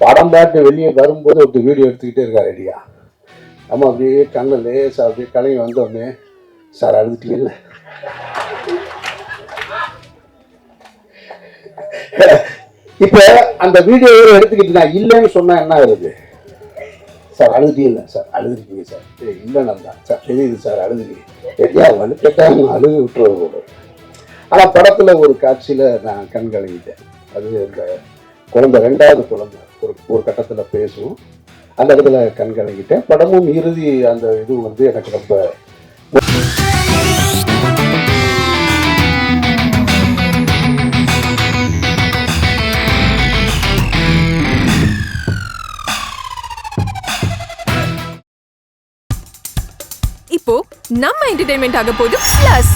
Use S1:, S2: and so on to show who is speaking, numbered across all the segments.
S1: படம் பார்த்து வெளியே வரும்போது ஒருத்தர் வீடியோ எடுத்துக்கிட்டே இருக்கார் ரெடியா நம்ம அப்படியே கண்ணில் லேசாக அப்படியே கலங்கி வந்தோடனே சார் அழுதுட்டீங்கல்ல? இப்போ அந்த வீடியோ எடுத்துக்கிட்டு நான் இல்லைன்னு சொன்னா என்ன ஆகுது? சார் அழுதுட்டீங்க சார் அழுதுருக்கீங்க சார். இல்லை நந்தா சார் தெரியுது சார் அழுதுறீங்க சரியா வலுக்கட்டாம அழுது விட்டுறது கூட ஆனால் படத்தில் ஒரு காட்சியில் நான் கண் கலங்கிட்டேன் அது இந்த குழந்தை ரெண்டாவது குழந்தை ஒரு ஒரு கட்டத்தில் பேசும். அந்த இடத்துல கண்கலங்கிட்டேன் படமும் இறுதி அந்த இது வந்து எனக்கு ரொம்ப
S2: இப்போ நம்ம என்டர்டைன்மெண்ட் ஆக போது பிளஸ்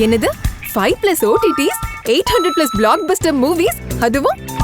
S2: என்னது? Five plus OTTs eight hundred plus blockbuster movies அதுவும்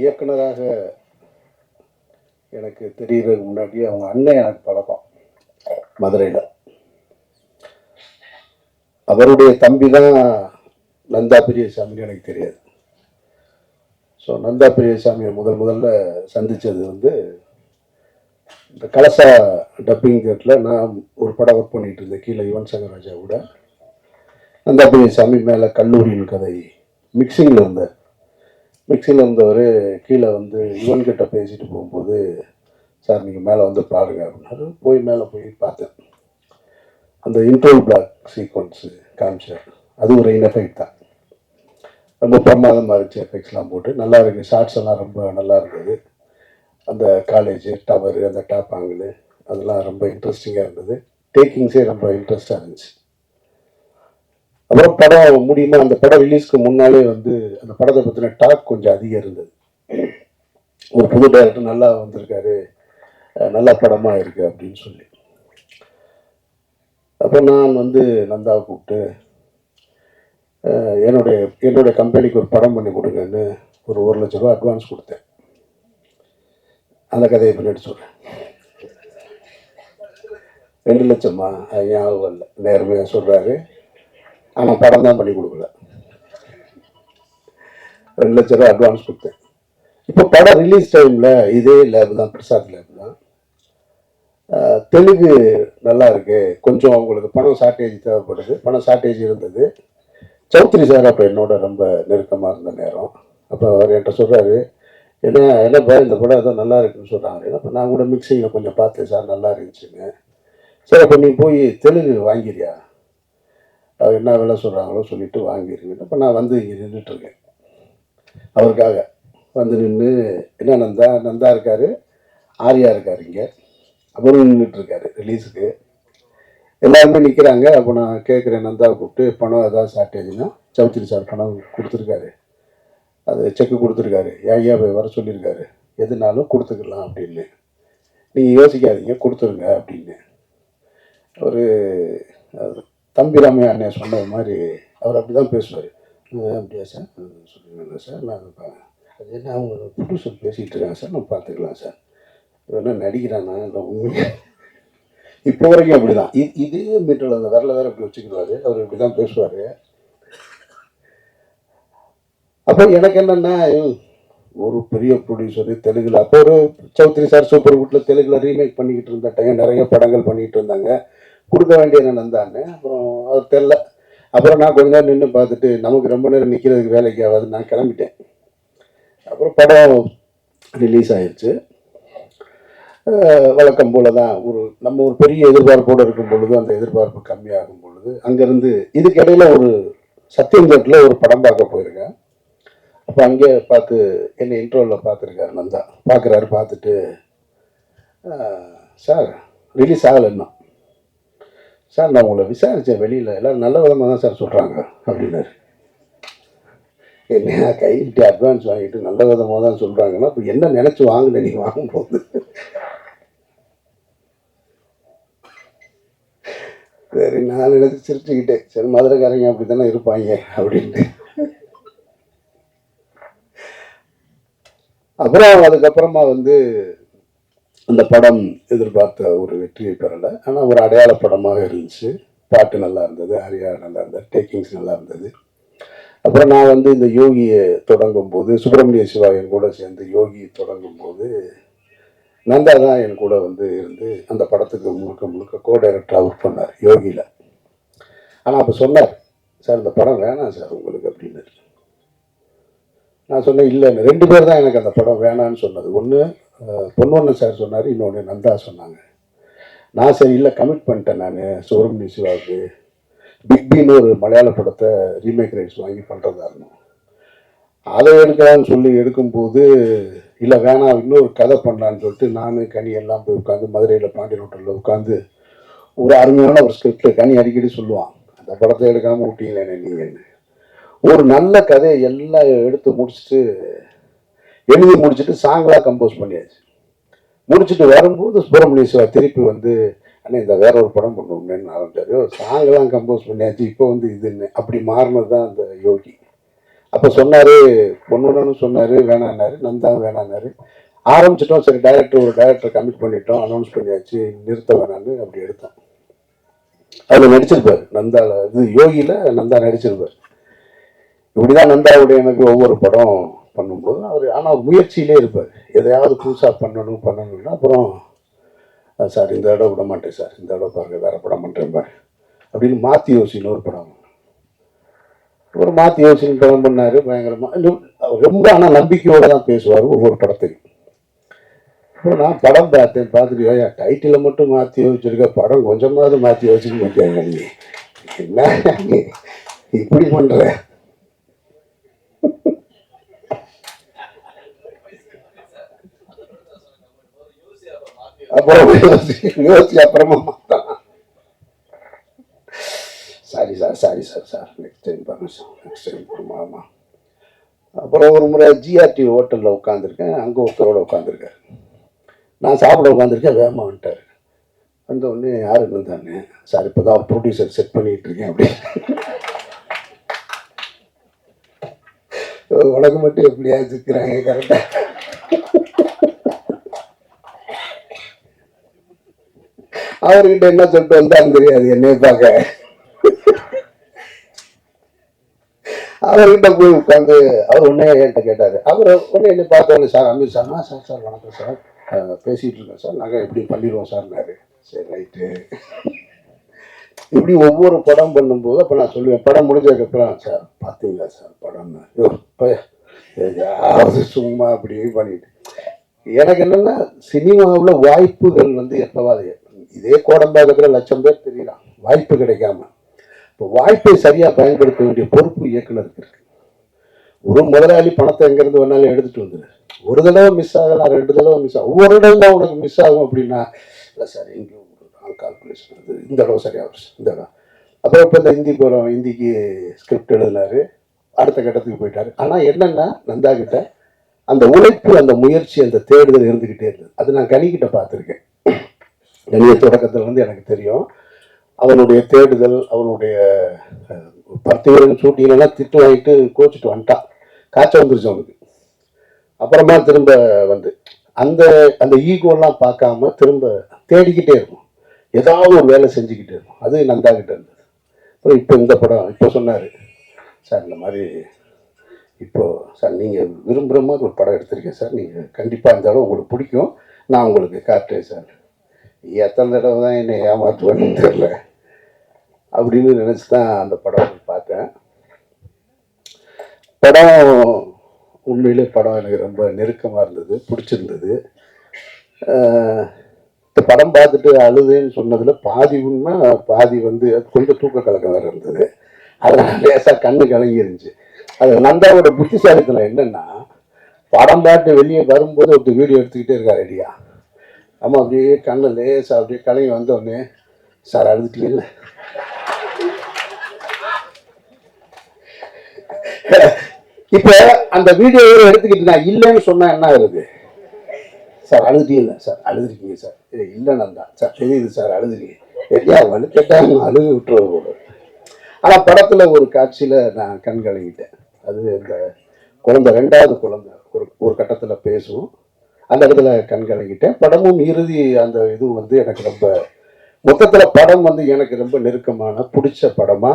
S1: இயக்குனராக எனக்கு தெரியறதுக்கு முன்னாடி அவங்க அண்ணன் எனக்கு பழக்கம் மதுரையில். அவருடைய தம்பி தான் நந்தா பெரியசாமின்னு எனக்கு தெரியாது. ஸோ நந்தா பெரியசாமியை முதல் முதல்ல சந்தித்தது வந்து இந்த கலசா டப்பிங் தேட்டரில் நான் ஒரு படம் ஒர்க் பண்ணிட்டு இருந்தேன் கீழே யுவன் சங்கர் ராஜா கூட. நந்தா பெரியசாமி மேலே கல்லூரியின் கதை மிக்சிங்கில் இருந்தேன் மிக்சியில் இருந்தவர் கீழே வந்து யுவன்கிட்ட பேசிட்டு போகும்போது சார் நீங்கள் மேலே வந்து பாருங்க அப்படின்னாரு. போய் மேலே போய் பார்த்தேன். அந்த இன்ட்ரோல் பிளாக் சீக்வன்ஸு காமிச்சார். அது ஒரு இன்எஃபெக்ட் தான். ரொம்ப பிரமாதமாக இருந்துச்சு எஃபெக்ட்ஸ்லாம் போட்டு. நல்லா இருக்குது ஷார்ட்ஸ் எல்லாம் ரொம்ப நல்லா இருந்தது. அந்த காலேஜு டவரு அந்த டாப் ஆங்கிள் அதெல்லாம் ரொம்ப இன்ட்ரெஸ்டிங்காக இருந்தது. டேக்கிங்ஸே ரொம்ப இன்ட்ரெஸ்டாக இருந்துச்சு. அப்புறம் படம் முடியுமா? அந்த படம் ரிலீஸ்க்கு முன்னாலே வந்து அந்த படத்தை பற்றின டாக் கொஞ்சம் அதிகம் இருந்தது. ஒரு புது டேரக்டர் நல்லா வந்திருக்காரு. நல்ல படமாக இருக்கு அப்படின்னு சொல்லி. அப்போ நான் வந்து நந்தாவை கூப்பிட்டு என்னுடைய என்னுடைய கம்பெனிக்கு ஒரு படம் பண்ணி கொடுங்கன்னு ஒரு ஒரு லட்ச ரூபா அட்வான்ஸ் கொடுத்தேன். அந்த கதையை பின்னாடி சொல்கிறேன் ரெண்டு லட்சமா? அது ஞாபகம் இல்லை நேர்மையாக சொல்கிறாரு ஆனால் படம் தான் பண்ணி கொடுக்கல. ரெண்டு லட்ச ரூபா அட்வான்ஸ் கொடுத்தேன். இப்போ படம் ரிலீஸ் டைமில் இதே லேப் தான் பிரசாத் லேப் தான். தெலுங்கு நல்லா இருக்கு. கொஞ்சம் அவங்களுக்கு பணம் ஷார்ட்டேஜ் தேவைப்படுது. பணம் ஷார்ட்டேஜ் இருந்தது. சௌத்ரி சார் அப்போ என்னோட ரொம்ப நெருக்கமாக இருந்த நேரம். அப்போ அவர் என்கிட்ட சொல்கிறாரு என்ன என்னப்பா இந்த படம் ஏதோ நல்லா இருக்குன்னு சொல்கிறாங்க அப்போ நான் கூட மிக்சிங்கில் கொஞ்சம் பார்த்தேன் சார் நல்லா இருந்துச்சுங்க சரி அப்போ நீ போய் தெலுங்கு வாங்கிறியா என்ன வேலை சொல்கிறாங்களோ சொல்லிவிட்டு வாங்கிருங்க இப்போ நான் வந்து இங்கே நின்றுட்டுருக்கேன் அவருக்காக வந்து நின்று என்ன நந்தா நந்தா இருக்கார் ஆர்யா இருக்கார் இங்கே. அவரும் நின்றுட்டுருக்காரு ரிலீஸுக்கு எல்லாருமே நிற்கிறாங்க அப்போ நான் கேட்குறேன் நந்தா கூப்பிட்டு பணம் ஏதாவது ஷார்ட்டேஜ்னா சவுத்திரி சார் பணம் கொடுத்துருக்காரு. அது செக்கு கொடுத்துருக்காரு. ஐயா போய் வர சொல்லியிருக்காரு. எதுனாலும் கொடுத்துக்கலாம் அப்படின்னு. நீங்கள் யோசிக்காதீங்க கொடுத்துருங்க அப்படின்னு. ஒரு அது தம்பி ராமையா அண்ணே சொன்னது மாதிரி அவர் அப்படி தான் பேசுவார் அப்படியா சார்? சொல்லுங்கள் சார். நான் அது என்ன அவங்க ப்ரொடியூசர் பேசிகிட்டு இருக்காங்க சார். நான் பார்த்துக்கலாம் சார். என்ன நடிக்கிறானா? இல்லை உண்மையாக இப்போ வரைக்கும் அப்படி தான் இது இதே மீட்டரில் அந்த விரல வேற இப்படி வச்சுக்கிறாரு. அவர் இப்படி தான் பேசுவார். அப்போ எனக்கு என்னென்னா ஒரு பெரிய ப்ரொடியூசரு தெலுங்கில் அப்போ ஒரு சௌத்ரி சார் சூப்பர் குட்டில் தெலுங்கில் ரீமேக் பண்ணிக்கிட்டு இருந்த டைம் நிறைய படங்கள் பண்ணிக்கிட்டு இருந்தாங்க. கொடுக்க வேண்டிய நந்தான்னு அப்புறம் அது தெரில அப்புறம் நான் கொஞ்ச நேரம் நின்று பார்த்துட்டு நமக்கு ரொம்ப நேரம் நிற்கிறதுக்கு வேலைக்கு ஆகாது நான் கிளம்பிட்டேன். அப்புறம் படம் ரிலீஸ் ஆயிடுச்சு வழக்கம் போல தான் ஒரு நம்ம ஒரு பெரிய எதிர்பார்ப்போடு இருக்கும் பொழுது அந்த எதிர்பார்ப்பு கம்மியாகும் பொழுது அங்கேருந்து இதுக்கிடையில் ஒரு சத்தியந்தட்டில் ஒரு படம் பார்க்க போயிருக்கேன். அப்போ அங்கே பார்த்து என்னை இன்ட்ரோவில் பார்த்துருக்காரு நந்தா. பார்க்குறாரு பார்த்துட்டு சார் ரிலீஸ் ஆகலைன்னா சார் நான் உங்களை விசாரித்தேன் வெளியில். எல்லோரும் நல்ல விதமாக தான் சார் சொல்கிறாங்க அப்படின்னாரு. என்ன கைவிட்டு அட்வான்ஸ் வாங்கிட்டு நல்ல விதமாக தான் சொல்கிறாங்கன்னா இப்போ என்ன நினச்சி வாங்கலை நீ வாங்கும்போது? சரி நான் நினச்சி சிரிச்சுக்கிட்டேன். சரி மதுரைக்காரங்க அப்படி தானே இருப்பாங்க அப்படின்ட்டு. அப்புறம் அதுக்கப்புறமா வந்து அந்த படம் எதிர்பார்த்த ஒரு வெற்றியை பெறலை. ஆனால் ஒரு அடையாள படமாக இருந்துச்சு. பாட்டு நல்லா இருந்தது ஹரியா நல்லா இருந்தது டேக்கிங்ஸ் நல்லா இருந்தது. அப்புறம் நான் வந்து இந்த யோகியை தொடங்கும் போது சுப்பிரமணிய சிவாயன் கூட சேர்ந்து யோகி தொடங்கும் போது நந்தா தான் என் கூட வந்து இருந்து அந்த படத்துக்கு முழுக்க முழுக்க கோ டைரக்டராக ஒர்க் பண்ணார் யோகியில். ஆனால் அப்போ சொன்னார் சார் இந்த படம் வேணாம் சார் உங்களுக்கு அப்படின்னு. நான் சொன்னேன் இல்லை ரெண்டு பேர் தான் எனக்கு அந்த படம் வேணான்னு சொன்னது. ஒன்று பொன்வண்ணன் சார் சொன்னார் இன்னொன்று நந்தா சொன்னாங்க. நான் சரி இல்லை கமிட் பண்ணிட்டேன் நான் சுப்பிரமணிய சிவாவுக்கு பிக் பின்னு ஒரு மலையாள படத்தை ரீமேக் ரைட்ஸ் வாங்கி பண்ணுறதா இருந்தோம் அதை எடுக்கலான்னு சொல்லி எடுக்கும்போது இல்லை வேணாம் இன்னொரு கதை பண்ணலான்னு சொல்லிட்டு நான் கனி எல்லாம் போய் உட்காந்து மதுரையில் பாண்டியன் ஹோட்டலில் உட்காந்து ஒரு அருமையான ஒரு ஸ்கிரிப்ட் கனி அடிக்கடி சொல்லுவான் அந்த படத்தை எடுக்காமல் விட்டீங்களேன்னு நீங்கள் ஒரு நல்ல கதையை எல்லாம் எடுத்து முடிச்சுட்டு எழுதி முடிச்சுட்டு சாங்கெலாம் கம்போஸ் பண்ணியாச்சு. முடிச்சுட்டு வரும்போது சுப்பிரமணிய சிவா திருப்பி வந்து அண்ணே இந்த வேற ஒரு படம் பண்ணுவோம்னு ஆரம்பிச்சாரு. சாங்கெல்லாம் கம்போஸ் பண்ணியாச்சு இப்போ வந்து இதுன்னு. அப்படி மாறினது தான் அந்த யோகி. அப்போ சொன்னார் பொண்ணுன்னு சொன்னார் வேணான்னாரு நந்தா வேணான்னாரு. ஆரம்பிச்சிட்டோம் சரி டைரக்டர் ஒரு டைரக்டர் கமிட் பண்ணிட்டோம் அனௌன்ஸ் பண்ணியாச்சு நிறுத்த வேணான்னு அப்படி எடுத்தோம். அதில் நடிச்சிருப்பார் நந்தால இது யோகியில் நந்தா நடிச்சிருப்பார். இப்படிதான் நந்தாவுடைய எனக்கு ஒவ்வொரு படம் பண்ணும்போது அவர் ஆனால் முயற்சியிலே இருப்பார். எதையாவது புதுசாக பண்ணணும் பண்ணணும்னா அப்புறம் சார் இந்த இடம் விட மாட்டேன் சார். இந்த இடம் பாருங்கள் வேறு படம் பண்ணுறேன் பாரு. அப்படின்னு மாற்றி யோசின்னு ஒரு படம். ஒரு மாற்றி யோசின்னு படம் பண்ணார் பயங்கரமாக ரொம்ப ஆனால் நம்பிக்கையோடு தான் பேசுவார் ஒவ்வொரு படத்தையும். இப்போ நான் படம் பார்த்தேன் பார்த்துட்டு "ஏய்யா, டைட்டிலை மட்டும் மாற்றி யோசிச்சிருக்க படம் கொஞ்சமாவது மாற்றி யோசிக்க மாட்டேங்க நீ? என்ன இப்படி பண்ணுற அப்புறம் யோசி அப்புறமா sorry sir sorry sir sir. Next time பாருங்க சார். நெக்ஸ்ட் டைம் ஆமாம் அப்புறம் ஒரு முறை ஜிஆர்டி ஹோட்டலில் உட்காந்துருக்கேன் அங்கே ஒருத்தரோட உட்காந்துருக்காரு நான் சாப்பிட உட்காந்துருக்கேன் வேகமாக வந்துட்டார். வந்த உடனே யாருன்னு இருந்தாங்க சார் இப்போ தான் ப்ரொடியூசர் செட் பண்ணிகிட்டு இருக்கேன் அப்படி உனக்கு மட்டும் எப்படியா இருக்கிறாங்க கரெக்டாக அவர்கிட்ட என்ன சொல்லிட்டு வந்தாலும் தெரியாது என்னைய பார்க்க. அவர்கிட்ட போய் உட்காந்து அவர் உடனே என்கிட்ட கேட்டார். அவர் உடனே என்ன பார்த்தோன்னே sir Ameer sir sir sir வணக்கம் சார். பேசிகிட்டு பேசிட்டு இருக்கேன் சார். நாங்கள் எப்படி பண்ணிடுவோம் சார்னாரு சரி ரைட்டு. இப்படி ஒவ்வொரு படம் பண்ணும்போது அப்போ நான் சொல்லுவேன் படம் முடிஞ்சதுக்கப்புறம் சார் பார்த்தீங்களா சார் படம்? யோ, போய் சும்மா அப்படியே பண்ணிட்டு. எனக்கு என்னென்னா சினிமாவில் வாய்ப்புகள் வந்து எப்பவாது இதே கோடம்பாக்கத்தில் லட்சம் பேர் தெரியலாம் வாய்ப்பு கிடைக்காம. இப்போ வாய்ப்பை சரியாக பயன்படுத்த வேண்டிய பொறுப்பு இயக்குனருக்கு இருக்கு. ஒரு முதலாளி பணத்தை எங்கேருந்து வேணாலும் எடுத்துட்டு வந்துடு ஒரு தடவை மிஸ் ஆகலாம் ரெண்டு தடவை மிஸ் ஆகும் ஒவ்வொரு இடம் தான் உனக்கு மிஸ் ஆகும் அப்படின்னா இல்லை சார் இங்கே கால்குலேஷன் அது இந்த தடவை சரியாக இந்த தடவை. அப்புறம் இப்போ இந்த ஹிந்தி போகிறோம் ஹிந்திக்கு ஸ்கிரிப்ட் எழுதினாரு. அடுத்த கட்டத்துக்கு போயிட்டாரு. ஆனால் என்னன்னா நந்தா கிட்ட அந்த உழைப்பு அந்த முயற்சி அந்த தேடுதல் இருந்துக்கிட்டே இருந்தது. அது நான் கனிக்கிட்ட பார்த்துருக்கேன். கனிய தொடக்கத்துல இருந்து எனக்கு தெரியும். அவனுடைய தேடுதல் அவனுடைய பத்து பேரும் ஷூட்டிங்லாம் திட்டு வாங்கிட்டு கோச்சிட்டு வந்துட்டான் காய்ச்சல் வந்துருச்சு அவனுக்கு. அப்புறமா திரும்ப வந்து அந்த அந்த ஈகோலாம் பார்க்காம திரும்ப தேடிக்கிட்டே இருக்கும். ஏதாவது ஒரு வேலை செஞ்சுக்கிட்டே இருக்கும். அது நந்தா கிட்ட இருந்தது. அப்புறம் இப்போ இந்த படம் இப்போ சொன்னார் சார் இந்த மாதிரி இப்போ சார் நீங்கள் விரும்புகிற மாதிரி ஒரு படம் எடுத்திருக்கேன் சார். நீங்கள் கண்டிப்பாக தடவை உங்களுக்கு பிடிக்கும். நான் உங்களுக்கு காட்டுறேன் சார். எத்தனை தடவை தான் என்னை ஏமாற்றுவேன்னு தெரில அப்படின்னு நினச்சி தான் அந்த படம் பார்த்தேன். படம் உண்மையிலே படம் எனக்கு ரொம்ப நெருக்கமாக இருந்தது பிடிச்சிருந்தது. இந்த படம் பார்த்துட்டு அழுதுன்னு சொன்னதில் பாதி உண்மை பாதி வந்து கொஞ்சம் தூக்க கலக்கம் வேறு இருந்தது. அதனால் லேசாக கண்ணு கலங்கி இருந்துச்சு அது நந்தாவோட புத்திசாலித்தனம் என்னென்னா படம் பார்த்து வெளியே வரும்போது ஒருத்தர் வீடியோ எடுத்துக்கிட்டே இருக்கார் ரெடியாக அம்மா அப்படியே கண்ணு லேசாக அப்படியே கலங்கி வந்த உடனே சார் அழுதுட்டீங்கல்ல இப்போ அந்த வீடியோ எடுத்துக்கிட்டு நான் இல்லைன்னு சொன்னா என்ன ஆகுது? சார் அழுதுட்டீங்களா சார் அழுதுருக்கீங்க சார். இது இல்லைன்னு தான். சார் தெரியுது சார் அழுதுறீங்க எரியா வலுக்கட்டாங்க அழுது விட்டுருவோம் கூட ஆனா படத்துல ஒரு காட்சியில நான் கண் கலங்கிட்டேன் அது இந்த குழந்தை ரெண்டாவது குழந்தை ஒரு ஒரு கட்டத்துல பேசும் அந்த இடத்துல கண் கலங்கிட்டேன். படமும் இறுதி அந்த இது வந்து எனக்கு ரொம்ப மொத்தத்தில் படம் வந்து எனக்கு ரொம்ப நெருக்கமான பிடிச்ச படமா.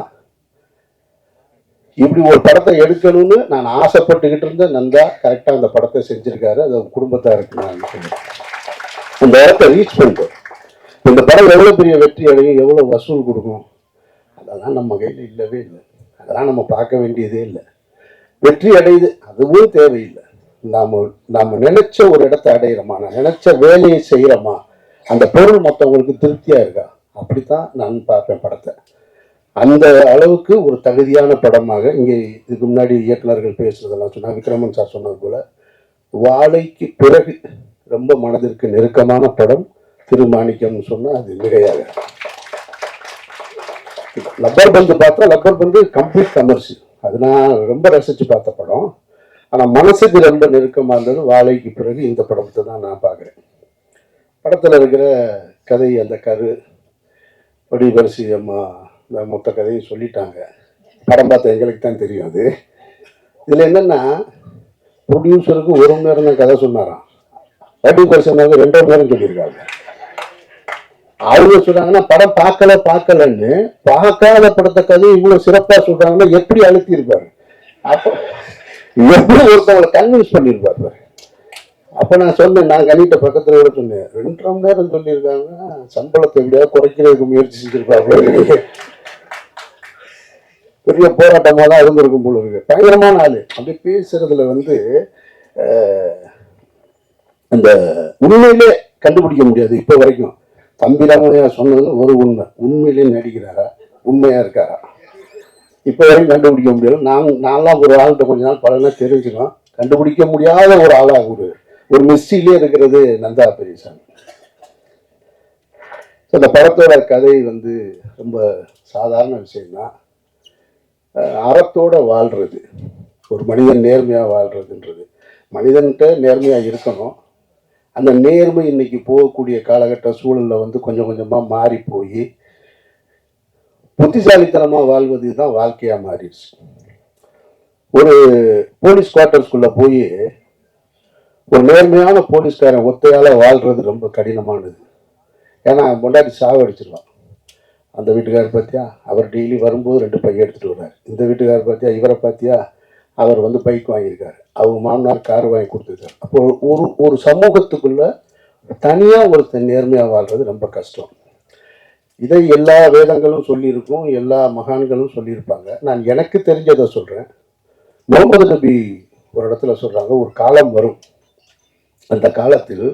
S1: இப்படி ஒரு படத்தை எடுக்கணும்னு நான் ஆசைப்பட்டுக்கிட்டு இருந்த நந்தா கரெக்டாக அந்த படத்தை செஞ்சுருக்காரு. அது குடும்பத்தாக இருக்கு நான் அந்த இடத்த ரீச் பண்ணிட்டோம். இந்த படம் எவ்வளோ பெரிய வெற்றி அடையும் எவ்வளோ வசூல் கொடுக்கும் அதெல்லாம் நம்ம கையில் இல்லவே இல்லை. அதெல்லாம் நம்ம பார்க்க வேண்டியதே இல்லை. வெற்றி அடையுது அதுவும் தேவையில்லை. நாம நாம நினைச்ச ஒரு இடத்தை அடையிறோமா? நான் நினைச்ச வேலையை செய்யறோமா? அந்த பொருள் மற்றவங்களுக்கு திருப்தியா இருக்கா? அப்படித்தான் நான் பார்ப்பேன் படத்தை. அந்த அளவுக்கு ஒரு தகுதியான படமாக இங்கே இதுக்கு முன்னாடி இயக்குநர்கள் பேசுறதெல்லாம் சொன்னாங்க விக்ரமன் சார் சொன்னது போல வாழைக்கு பிறகு ரொம்ப மனதிற்கு நெருக்கமான படம் திருமாணிக்கம்னு சொன்னால் அது மிகையாக லப்பர் பந்து பார்த்தா லப்பர் பந்து கம்ப்ளீட் கமர்ஷியல் அது நான் ரொம்ப ரசித்து பார்த்த படம். ஆனா மனசுக்கு ரொம்ப நெருக்கமா இருந்தது வாழைக்கு பிறகு இந்த படத்தை தான் நான் பார்க்குறேன். படத்துல இருக்கிற கதை அந்த கரு வடிவரிசி அம்மா இந்த மொத்த கதையும் சொல்லிட்டாங்க. படம் பார்த்த எங்களுக்கு தான் தெரியும் அது. இதுல என்னன்னா ப்ரொடியூசருக்கு ஒரு மணி நேரம் தான் கதை சொன்னாராம். வடிவரிசி ரெண்டு மணி நேரம் சொல்லியிருக்காங்க. அவங்க சொல்றாங்கன்னா படம் பார்க்கல பார்க்கலன்னு பார்க்காத படத்தை கதை இவ்வளவு சிறப்பா சொல்றாங்கன்னா எப்படி அழுத்தி இருப்பாரு அப்போ எப்படி ஒருத்தவங்களை கன்வின்ஸ் பண்ணியிருப்பாரு பாரு. அப்ப நான் சொன்னேன் நான் கணிட்ட பக்கத்துல கூட சொன்னேன் ரெண்டரை மணி நேரம் சொல்லியிருக்காங்க. சம்பளத்தை எப்படியாவது குறைக்கிறதுக்கு முயற்சி செஞ்சிருப்பாங்க. பெரிய போராட்டமாக தான் இருந்திருக்கும் போல இருக்கு. பயங்கரமான ஆள். அப்படி பேசுறதுல வந்து அந்த உண்மையிலே கண்டுபிடிக்க முடியாது இப்போ வரைக்கும். தம்பி ராமையா சொன்னது ஒரு உண்மை. உண்மையிலே நடிக்கிறாரா? உண்மையா இருக்காரா? இப்போ வரைக்கும் கண்டுபிடிக்க முடியல. நான் நான்லாம் ஒரு ஆள்கிட்ட கொஞ்ச நாள் பலனா தெரிஞ்சுக்கலாம் கண்டுபிடிக்க முடியாத ஒரு ஆளாக ஒரு ஒரு மிஸ்டிலே இருக்கிறது நந்தா பெரியசாமி. ஸோ இந்த படத்தோட கதை வந்து ரொம்ப சாதாரண விஷயம்தான் அறத்தோட வாழ்றது. ஒரு மனிதன் நேர்மையாக வாழ்கிறதுன்றது மனிதன்கிட்ட நேர்மையாக இருக்கணும். அந்த நேர்மை இன்னைக்கு போகக்கூடிய காலகட்ட சூழலில் வந்து கொஞ்சம் கொஞ்சமாக மாறி போய் புத்திசாலித்தனமாக வாழ்வது தான் வாழ்க்கையாக மாறிடுச்சு. ஒரு போலீஸ் குவார்டர்ஸ்குள்ளே போய் ஒரு நேர்மையான போலீஸ்காரன் ஒத்தையால் வாழ்கிறது ரொம்ப கடினமானது. ஏன்னா பொண்டாட்டி சாவடிச்சிருவான். அந்த வீட்டுக்காரர் பார்த்தியா அவர் டெய்லி வரும்போது ரெண்டு பை எடுத்துகிட்டு வர்றாரு இந்த வீட்டுக்காரர் பார்த்தியா இவரை பார்த்தியா அவர் வந்து பைக் வாங்கியிருக்காரு. அவங்க மாமனார் கார் வாங்கி கொடுத்துருக்காரு. அப்போ ஒரு ஒரு சமூகத்துக்குள்ளே தனியாக ஒருத்தன் நேர்மையாக வாழ்கிறது ரொம்ப கஷ்டம். இதை எல்லா வேதங்களும் சொல்லியிருக்கும் எல்லா மகான்களும் சொல்லியிருப்பாங்க. நான் எனக்கு தெரிஞ்சதை சொல்கிறேன் முகமது நபி ஒரு இடத்துல சொல்கிறாங்க ஒரு காலம் வரும். அந்த காலத்தில்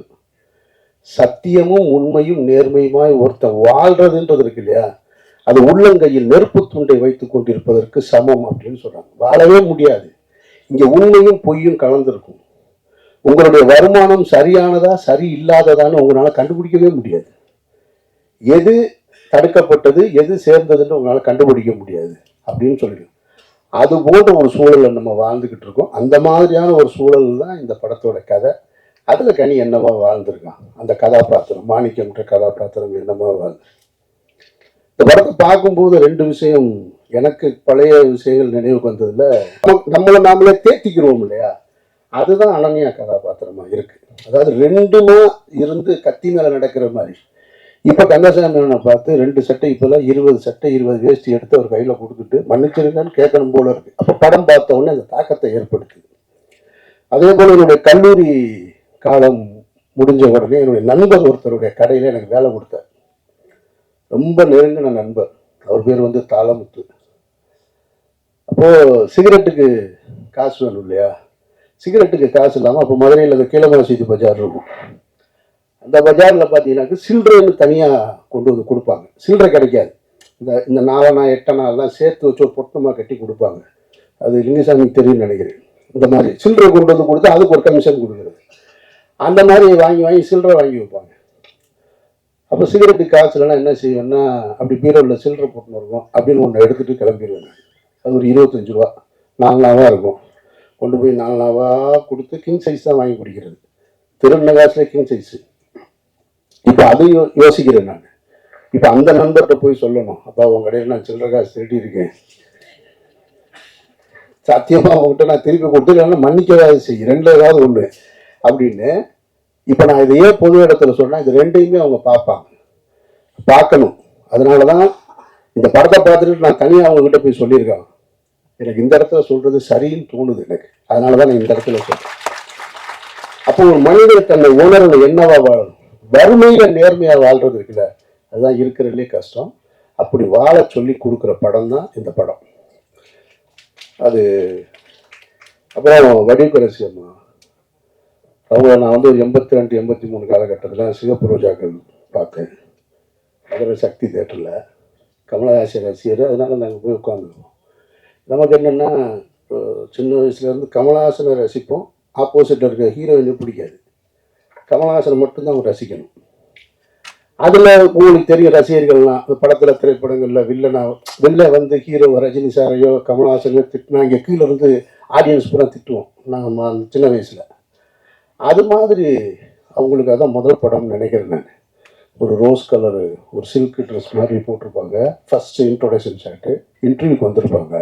S1: சத்தியமும் உண்மையும் நேர்மையுமாய் ஒருத்தன் வாழ்றதுன்றது இருக்கு இல்லையா? அது உள்ளங்கையில் நெருப்பு துண்டை வைத்து கொண்டிருப்பதற்கு சமம் அப்படின்னு சொல்கிறாங்க வாழவே முடியாது. இங்கே உண்மையும் பொய்யும் கலந்துருக்கும். உங்களுடைய வருமானம் சரியானதா சரி இல்லாததான்னு உங்களால் கண்டுபிடிக்கவே முடியாது. எது தடுக்கப்பட்டது எது சேர்ந்ததுன்னு உங்களால கண்டுபிடிக்க முடியாது அப்படின்னு சொல்லிடும் அது போன்ற ஒரு சூழலை நம்ம வாழ்ந்துக்கிட்டு இருக்கோம். அந்த மாதிரியான ஒரு சூழல் தான் இந்த படத்தோட கதை. அதில் கனி என்னவா வாழ்ந்திருக்கான்? அந்த கதாபாத்திரம் மாணிக்கம்ன்ற கதாபாத்திரம் என்னவா வாழ்ந்து இந்த படத்தை பார்க்கும்போது ரெண்டு விஷயம் எனக்கு பழைய விஷயங்கள் நினைவுக்கு வந்ததுல நம்மளை நாமளே தேத்திக்கிறோம் இல்லையா? அதுதான் அனன்யா கதாபாத்திரமா இருக்கு. அதாவது ரெண்டுமா இருந்து கத்தி மேல நடக்கிற மாதிரி. இப்ப கந்தசாமி பார்த்து ரெண்டு சட்டை இப்பெல்லாம் இருபது சட்டை இருபது வேஷ்டி எடுத்து அவர் கையில கொடுத்துட்டு மன்னிச்சிருங்கன்னு கேட்கணும் போல இருக்கு. அப்ப படம் பார்த்த உடனே அந்த தாக்கத்தை ஏற்படுத்துது. அதே போல என்னுடைய கல்லூரி காலம் முடிஞ்ச உடனே என்னுடைய நண்பர் ஒருத்தருடைய கடையில எனக்கு வேலை கொடுத்தார். ரொம்ப நெருங்கின நண்பர். அவர் பேர் வந்து தாளமுத்து. அப்போ சிகரெட்டுக்கு காசு வேணும் இல்லையா? சிகரெட்டுக்கு காசு இல்லாமல் அப்போ மதுரையில் அந்த கீழமரசீதி பஜார் இருக்கும். அந்த பஜாரில் பார்த்தீங்கன்னாக்க சில்லறைன்னு தனியாக கொண்டு வந்து கொடுப்பாங்க. சில்லறை கிடைக்காது. இந்த இந்த நாலனா எட்டனாலாம் எல்லாம் சேர்த்து வச்சு ஒரு பொட்டமாக கட்டி கொடுப்பாங்க. அது லிங்கசாமி தெரியும்னு நினைக்கிறேன். இந்த மாதிரி சில்லறை கொண்டு வந்து கொடுத்து அதுக்கு ஒரு கமிஷன் கொடுக்குறது. அந்த மாதிரி வாங்கி வாங்கி சில்லறை வாங்கி வைப்பாங்க. அப்போ சிகரெட்டு காசு என்ன செய்வேன்னா அப்படி பீரோவில் சில்லறை போட்டுன்னு இருக்கும் அப்படின்னு ஒன்று எடுத்துகிட்டு கிளம்பிடுவேன் அது ஒரு இருபத்தஞ்சு ரூபா. நாலனாவாக இருக்கும். கொண்டு போய் நாலனாவாக கொடுத்து கிங் சைஸ் தான் வாங்கி குடிக்கிறது. திருநகாசில் கிங் சைஸு இப்போ அதையும் யோ- யோசிக்கிறேன் நான். இப்போ அந்த நண்பர்கிட்ட போய் சொல்லணும். அப்பா உங்க கடையில் நான் சில்லற காசு திருடி இருக்கேன் சத்தியமா அவங்ககிட்ட நான் திருப்பி கொடுத்து இல்லைன்னா மன்னிக்கவாது செய்யும் ரெண்டு ஏதாவது ஒன்று அப்படின்னு இப்போ நான் இதை ஏன் பொது இடத்துல சொன்னால் இது ரெண்டையுமே அவங்க பார்ப்பாங்க. பார்க்கணும். அதனால தான் இந்த படத்தை பார்த்துட்டு நான் தனியாக அவங்ககிட்ட போய் சொல்லியிருக்கேன். எனக்கு இந்த இடத்துல சொல்கிறது சரின்னு தோணுது எனக்கு. அதனால தான் நான் இந்த இடத்துல சொல்கிறேன் அப்போ ஒரு மனிதர் தன்னை உணர்வு என்னவா வாழணும்? வறுமையில நேர்மையா வாழ்றது இருக்குல்ல? அதுதான் இருக்கிறதுலே கஷ்டம். அப்படி வாழ சொல்லி கொடுக்குற படம் தான் இந்த படம். அது அப்புறம் வடிவரசி அம்மா. அவங்க நான் வந்து ஒரு எண்பத்தி ரெண்டு எண்பத்தி மூணு காலகட்டத்தில் சிவப்பு ரோஜாக்கள் பார்த்தேன். மதுரை சக்தி தேட்டரில் கமலஹாசன் ரசிகர் அதனால் நாங்கள் போய் உட்காந்துருவோம் நமக்கு என்னென்னா சின்ன வயசுலேருந்து கமலஹாசனை ரசிப்போம். ஆப்போசிட்டில் இருக்கிற ஹீரோயினும் பிடிக்காது. கமலஹாசனை மட்டும்தான் அவங்க ரசிக்கணும். அதில் உங்களுக்கு தெரியும் ரசிகர்கள்லாம் படத்தில் திரைப்படங்களில் வில்லனா வில்ல வந்து ஹீரோ ரஜினி சாரையோ கமலஹாசனையோ திட்டினா இங்கே கீழே இருந்து ஆடியன்ஸ் பூரா திட்டுவோம். நாங்கள் சின்ன வயசில். அது மாதிரி அவங்களுக்கு அதான் முதல் படம்னு நினைக்கிறேன் நான். ஒரு ரோஸ் கலரு ஒரு சில்க் ட்ரெஸ் மாதிரி போட்டிருப்பாங்க. ஃபஸ்ட்டு இன்ட்ரோடக்ஷன் ஷாட்டு இன்டர்வியூக்கு வந்திருப்பாங்க.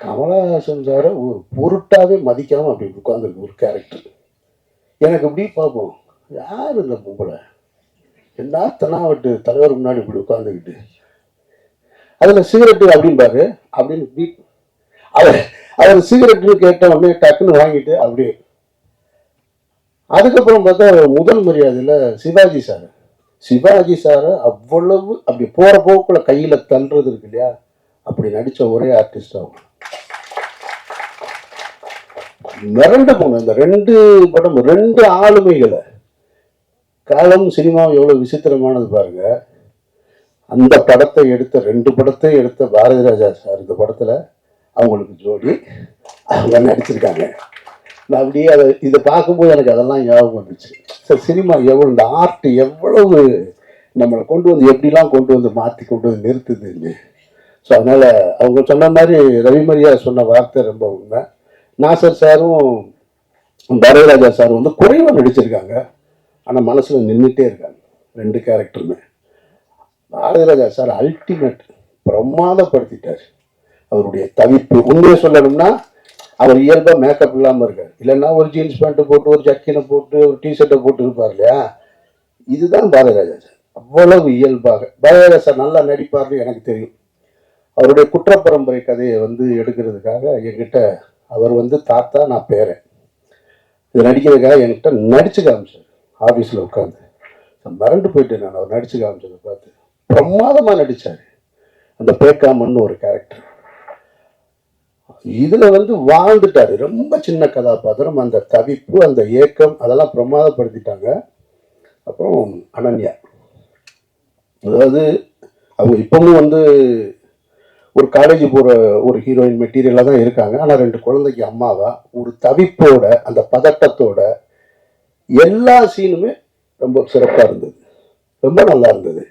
S1: கமலஹாசன் சாரை ஒரு பொருட்டாகவே மதிக்காமல் அப்படி உட்காந்துருக்கு ஒரு கேரக்டர் எனக்கு இப்படி பார்ப்போம் யார் இந்த பொம்பளை? எல்லா தனாவட்டு தலைவர் முன்னாடி இப்படி உட்காந்துக்கிட்டு அதில் சிகரெட்டு அப்படின்பாரு அப்படின்னு இப்படி அவர் அவர் சிகரெட்டுன்னு கேட்ட உடனே டக்குன்னு வாங்கிட்டு அப்படியே. அதுக்கப்புறம் பார்த்தா முதல் மரியாதையில் சிவாஜி சார். சிவாஜி சாரை அவ்வளவு அப்படி போகிற போக்குள்ள கையில் தள்ளுறது இருக்கு இல்லையா? அப்படி நடித்த ஒரே ஆர்டிஸ்ட் அவங்க. மிரண்டு போனோம் இந்த ரெண்டு படம் ரெண்டு ஆளுமைகளை. காலம் சினிமா எவ்வளோ விசித்திரமானது பாருங்க. அந்த படத்தை எடுத்த ரெண்டு படத்தை எடுத்த பாரதி ராஜா சார் இந்த படத்தில் அவங்களுக்கு ஜோடி அவங்க நடிச்சிருக்காங்க. நான் அப்படியே அதை இதை பார்க்கும்போது எனக்கு அதெல்லாம் ஞாபகம் வந்துச்சு. சார் சினிமா எவ்வளோ இந்த ஆர்ட் எவ்வளவு நம்மளை கொண்டு வந்து எப்படிலாம் கொண்டு வந்து மாற்றி கொண்டு வந்து நிறுத்துதுன்னு. ஸோ அதனால் அவங்க சொன்ன மாதிரி ரவிமரியா சொன்ன வார்த்தை ரொம்ப உண்மை. நாசர் சாரும் பாரதிராஜா சார் வந்து குறைவாக நடிச்சிருக்காங்க. ஆனால் மனசில் நின்றுட்டே இருக்காங்க. ரெண்டு கேரக்டருமே. பாரதிராஜா சார் அல்டிமேட் பிரமாதப்படுத்திட்டார். அவருடைய தவிப்பு. உண்மையை சொல்லணும்னா அவர் இயல்பாக மேக்கப் இல்லாமல் இருக்கார். இல்லைன்னா ஒரு ஜீன்ஸ் பேண்ட்டு போட்டு ஒரு ஜக்கினை போட்டு ஒரு டிஷர்ட்டை போட்டு இருப்பார் இல்லையா? இதுதான் பாரதிராஜா சார். அவ்வளவு இயல்பாக. பாரதிராஜா சார் நல்லா நடிப்பார்னு எனக்கு தெரியும். அவருடைய குற்றப்பரம்பரை கதையை வந்து எடுக்கிறதுக்காக எங்கிட்ட அவர் வந்து தாத்தா நான் பேரன். இது நடிக்கிறதுக்காக என்கிட்ட நடிச்சு காமிச்சார் ஆஃபீஸில் உட்காந்து மறந்து போயிட்டேன் நான் அவர் நடிச்சு காமிச்சதை பார்த்து. பிரமாதமாக நடித்தார் அந்த பேக்காமன்னு ஒரு கேரக்டர் இதில் வந்து வாழ்ந்துட்டாரு. ரொம்ப சின்ன கதாபாத்திரம் அந்த தவிப்பு அந்த ஏக்கம் அதெல்லாம் பிரமாதப்படுத்திட்டாங்க. அப்புறம் அனன்யா. அதாவது அவங்க இப்பவும் வந்து ஒரு காலேஜ் போகிற ஒரு ஹீரோயின் மெட்டீரியலாக தான் இருக்காங்க. ஆனால் ரெண்டு குழந்தைக்கு அம்மாவா ஒரு தவிப்போட அந்த பதட்டத்தோட எல்லா சீனுமே ரொம்ப சிறப்பாக இருந்தது. ரொம்ப நல்லா இருந்தது.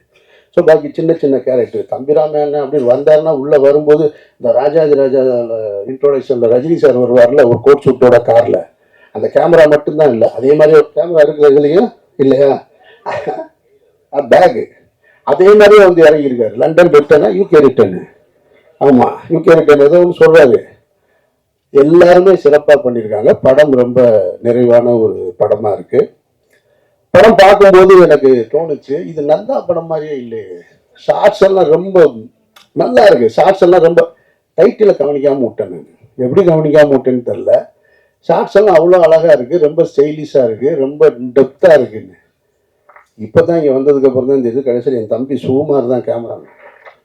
S1: ஸோ பாக்கி சின்ன சின்ன கேரக்டர் தம்பிராமன் அப்படின்னு வந்தாருன்னா உள்ளே வரும்போது இந்த ராஜாதி ராஜா இன்ட்ரோடக்ஷனில் ரஜினி சார் வருவார்ல ஒரு கோட் சூட்டோட காரில் அந்த கேமரா மட்டும்தான் இல்லை. அதே மாதிரி ஒரு கேமரா இருக்கிறது இல்லையா இல்லையா? பேகு அதே மாதிரியே வந்து இறங்கியிருக்காரு. லண்டன் ரிட்டனா யூகே ரிட்டனு ஆமாம் யூகே ரிட்டன் ஏதோ ஒன்று சொல்கிறாரு எல்லாருமே சிறப்பாக பண்ணியிருக்காங்க. படம் ரொம்ப நிறைவான ஒரு படமாக இருக்குது படம் பார்க்கும்போது எனக்கு தோணுச்சு இது நல்லா படம் மாதிரியே இல்லையே. ஷார்ட்ஸ் எல்லாம் ரொம்ப நல்லா இருக்கு. ஷார்ட்ஸ் எல்லாம் ரொம்ப டைட்டில் கவனிக்காமல் விட்டேன் நான். எப்படி கவனிக்காமல் விட்டேன்னு தெரில ஷார்ட்ஸ் எல்லாம் அவ்வளோ அழகாக இருக்குது ரொம்ப ஸ்டைலிஷாக இருக்குது ரொம்ப டெப்த்தாக இருக்குன்னு. இப்போ தான் இங்கே வந்ததுக்கப்புறம் தான் இந்த இது கடைசியில் என் தம்பி சுகுமார் தான் கேமரா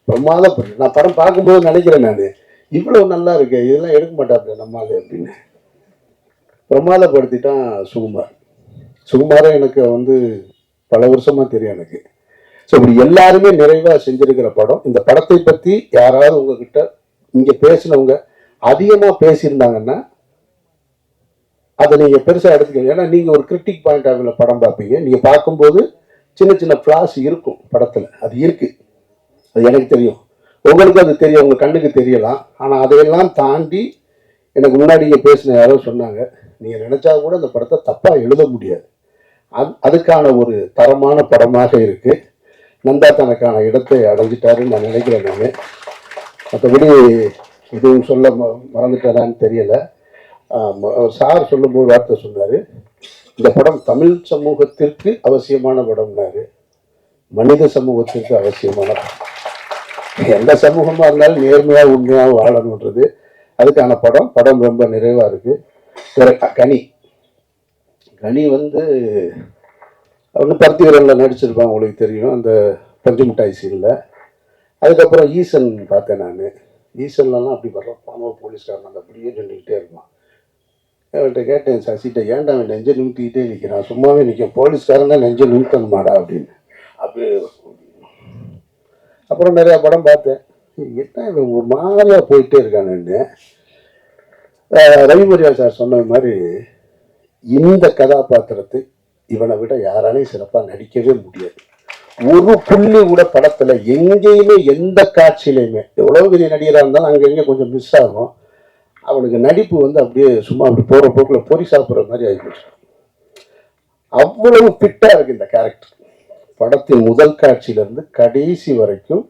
S1: பிரமாதம் நான் படம் பார்க்கும்போது நினைக்கிறேன் நான். இவ்வளோ நல்லா இருக்கு. இதெல்லாம் எடுக்க மாட்டாப்ல நம்மால் அப்படின்னு. பிரமாதப்படுத்திட்டான் சுகுமார். சுகுமாரே எனக்கு வந்து பல வருஷமா தெரியும் எனக்கு. ஸோ இப்படி எல்லாருமே நிறைவாக செஞ்சிருக்கிற படம். இந்த படத்தை பற்றி யாராவது உங்ககிட்ட இங்கே பேசினவங்க அதிகமாக பேசியிருந்தாங்கன்னா அதை நீங்கள் பெருசாக எடுத்துக்கணும் ஏன்னா நீங்கள் ஒரு கிரிட்டிக் பாயிண்ட் ஆஃப் படம் பார்ப்பீங்க. நீங்கள் பார்க்கும்போது சின்ன சின்ன ஃப்ளாஸ் இருக்கும் படத்தில். அது இருக்கு. அது எனக்கு தெரியும். உங்களுக்கு அது தெரியும் உங்கள் கண்ணுக்கு தெரியலாம். ஆனால் அதையெல்லாம் தாண்டி எனக்கு முன்னாடி இங்கே பேசின யாரோ சொன்னாங்க நீங்கள் நினச்சா கூட அந்த படத்தை தப்பாக எழுத முடியாது. அது அதுக்கான ஒரு தரமான படமாக இருக்குது நந்தா தனக்கான இடத்தை அடைஞ்சிட்டாருன்னு நான் நினைக்கிறேன் நான். மற்றபடி எதுவும் சொல்ல ம- மறந்துட்டேனான்னு தெரியலை. சார் சொல்லும்போது வார்த்தை சொன்னார் இந்த படம் தமிழ் சமூகத்திற்கு அவசியமான படம்னாரு. மனித சமூகத்திற்கு அவசியமான படம். எந்த சமூகமாக இருந்தாலும் நேர்மையாக உண்மையாக வாழணுன்றது அதுக்கான படம். படம் ரொம்ப நிறைவாக இருக்குது பிற- கனி. கனி வந்து அவங்க பருத்திவரனில் நடிச்சிருப்பாங்க உங்களுக்கு தெரியும். அந்த பஞ்சு மிட்டாய் சீனில் அதுக்கப்புறம் ஈசன் பார்த்தேன் நான். ஈசன்லலாம் அப்படி வர்றப்பான ஒரு போலீஸ்காரன் அந்த அப்படியே நின்றுக்கிட்டே இருப்பான். அவன்கிட்ட கேட்டேன் சசிட்ட ஏன்டா அவன் நெஞ்சை நிமித்திக்கிட்டே நிற்கிறான் சும்மாவே நிற்கும் போலீஸ்காரன் தான் நெஞ்சை நிமித்தணுமாடா அப்படின்னு. அப்படி அப்புறம் நிறையா படம் பார்த்தேன். என்ன இவன் ஒரு மாதிரியாக போயிட்டே இருக்கானுன்னு ரவிமரியா சார் சொன்ன மாதிரி இந்த கதாபாத்திரத்தை இவனை விட யாராலையும் சிறப்பாக நடிக்கவே முடியாது. ஒரு புள்ளி கூட படத்தில் எங்கேயுமே எந்த காட்சியிலையுமே எவ்வளோ பெரிய நடிகராக இருந்தாலும் அங்கங்கே கொஞ்சம் மிஸ் ஆகும். அவனுக்கு நடிப்பு வந்து அப்படியே சும்மா அப்படி போகிற போக்கில் பொறி சாப்பிட்ற மாதிரி ஆகிப்போச்சு அவ்வளவு ஃபிட்டாக இருக்குது இந்த கேரக்டர் படத்தின் முதல் காட்சியிலேருந்து கடைசி வரைக்கும்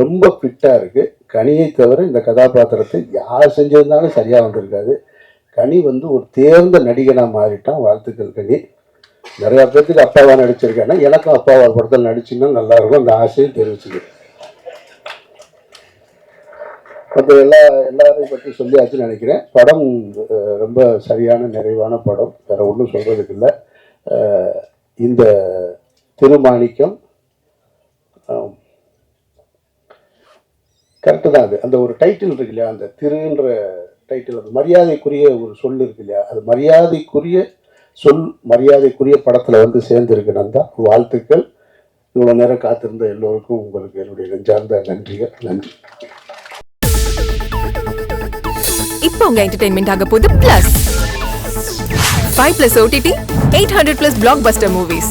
S1: ரொம்ப ஃபிட்டாக இருக்குது கனியை தவிர இந்த கதாபாத்திரத்தை யார் செஞ்சிருந்தாலும் சரியாக வந்திருக்காது. கனி வந்து ஒரு தேர்ந்த நடிகனாக மாறிட்டான். வாழ்த்துக்கள் கனி. நிறையா பேர்த்துக்கு அப்பாவாக நடிச்சிருக்கேன்னா எனக்கும் அப்பாவா படத்தில் நடிச்சுன்னா நல்லாயிருக்கும் அந்த ஆசையும் தெரிவிச்சுது. மற்ற எல்லா எல்லாரையும் பற்றி சொல்லியாச்சுன்னு நினைக்கிறேன். படம் ரொம்ப சரியான நிறைவான படம். வேறு ஒன்றும் சொல்கிறதுக்கு இல்லை. இந்த திருமாணிக்கம். கரெக்டு தான் அது. அந்த ஒரு டைட்டில் இருக்கு இல்லையா? அந்த திருன்ற டைட்டில் அது மரியாதைக்குரிய ஒரு சொல் இருக்கு இல்லையா? அது மரியாதைக்குரிய சொல் மரியாதைக்குரிய படத்தில் வந்து சேர்ந்துருக்கு நந்தா. வாழ்த்துக்கள். இவ்வளோ நேரம் காத்திருந்த எல்லோருக்கும் உங்களுக்கு என்னுடைய நெஞ்சார்ந்த நன்றிகள். நன்றி.
S2: இப்போ உங்க என்டர்டைன்மெண்ட் ஆக போது plus five plus OTT eight hundred plus blockbuster movies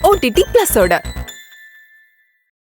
S2: OTT பிளஸோட